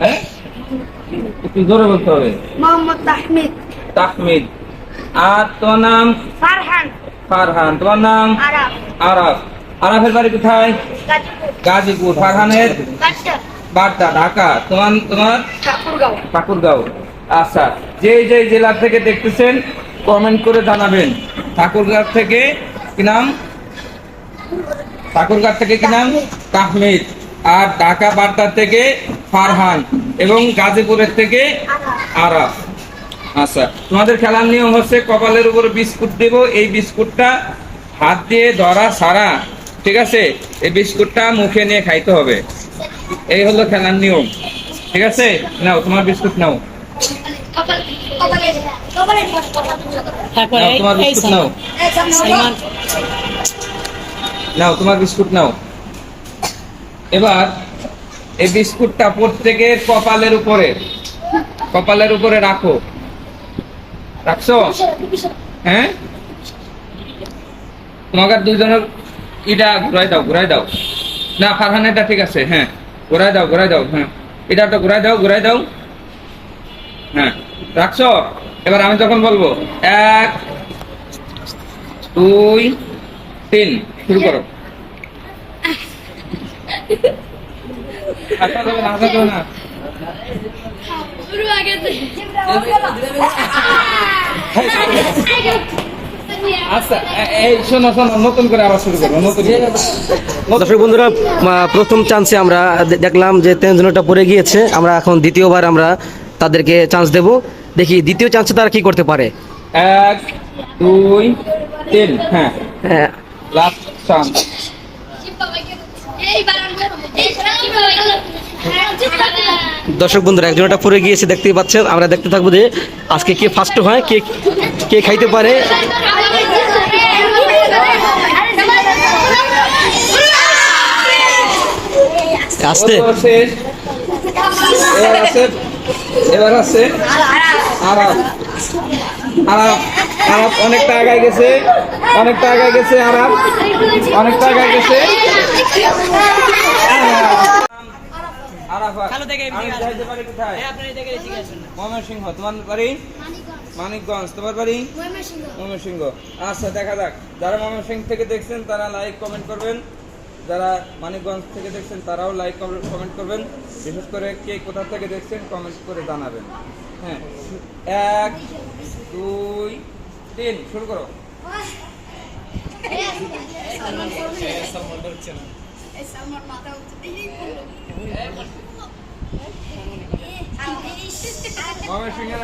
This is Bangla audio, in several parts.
হ্যাঁ? একটু জোরে বলতে হবে। মোহাম্মদ তাহমিদ। তাহমিদ। আর তোমার নাম? ফারহান। ফারহান। তোমার নাম? আরাফ। আরাফ। আরাফের বাড়ি কোথায়? গাজীপুর। ফারহানের? বাড্ডা। ঢাকা। তোমার তোমার? ঠাকুরগাঁও। ঠাকুরগাঁও। আচ্ছা যে যে জেলা থেকে দেখতেছেন কমেন্ট করে জানাবেন। ঠাকুরগাঁও থেকে কি নাম? ঠাকুরগাঁও থেকে কি নাম? তাহমিদ। আর ঢাকা বাড্ডা থেকে ফারহান এবং গাজীপুরের থেকে আরাফ। আচ্ছা তোমাদের খেলার নিয়ম হচ্ছে কপালের উপর বিস্কুট দেব এই বিস্কুটটা হাত দিয়ে ধরা সারা ঠিক আছে? এই বিস্কুটটা মুখে নিয়ে খাইতে হবে। এই হলো খেলার নিয়ম। ঠিক আছে? নাও তোমার বিস্কুট নাও। তোমার বিস্কুট নাও। নাও তোমার বিস্কুট নাও। এবার এই বিস্কুটটা প্রত্যেকের কপালের উপরে কপালের উপরে রাখো। রাখছো? হ্যাঁ? তোমাকে দুইজনের ইটা ঘুরাই দাও ঘুরাই দাও। না ফারহান এটা ঠিক আছে হ্যাঁ। ঘুরাই দাও ঘুরাই দাও হ্যাঁ। এটা একটা ঘুরাই দাও ঘুরাই দাও। হ্যাঁ রাখছো? এবার আমি যখন বলব, এক, দুই, তিন, শুরু করো। আচ্ছা এ- এই শোনো শোনো নতুন করে আবার শুরু করব নতুন দর্শক বন্ধুরা প্রথম চান্সে আমরা দেখলাম যে তিনজনটা পড়ে গিয়েছে। আমরা এখন দ্বিতীয়বার আমরা তাদেরকে চান্স দেব। দেখি দ্বিতীয় চান্সে তারা কি করতে পারে? এক দুই তিন হ্যাঁ। হ্যাঁ, লাস্ট চান্স দর্শক বন্ধুরা একজনটা পরে গিয়েছে, দেখতেই পাচ্ছেন। আমরা দেখতে থাকব যে আজকে কে ফার্স্ট হয়, কে কে খাইতে পারে। আসতে। এবার আছে আরাম আরাম আরাম অনেকটা আগায় গেছে, অনেকটা আগায় গেছে আরাম অনেকটা আগায় গেছে। ময়মনসিংহ তোমার বাড়ি? মানিকগঞ্জ। তোমার বাড়ি? ময়মনসিংহ। আচ্ছা দেখা যাক। যারা ময়মনসিংহ থেকে দেখছেন তারা লাইক কমেন্ট করবেন। যারা মানিকগঞ্জ থেকে দেখছেন তারাও লাইক কমেন্ট করবেন। বিশেষ করে কে কোথা থেকে দেখছেন কমেন্ট করে জানাবেন। হ্যাঁ এক দুই তিন শুরু করো।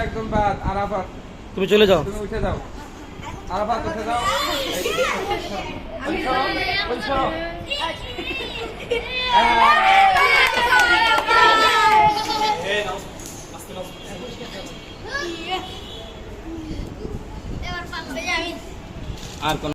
একদম বাদ আরাফাত। তুমি চলে যাও। তুমি উঠে যাও। আরাফাত উঠে যাও। আর কোন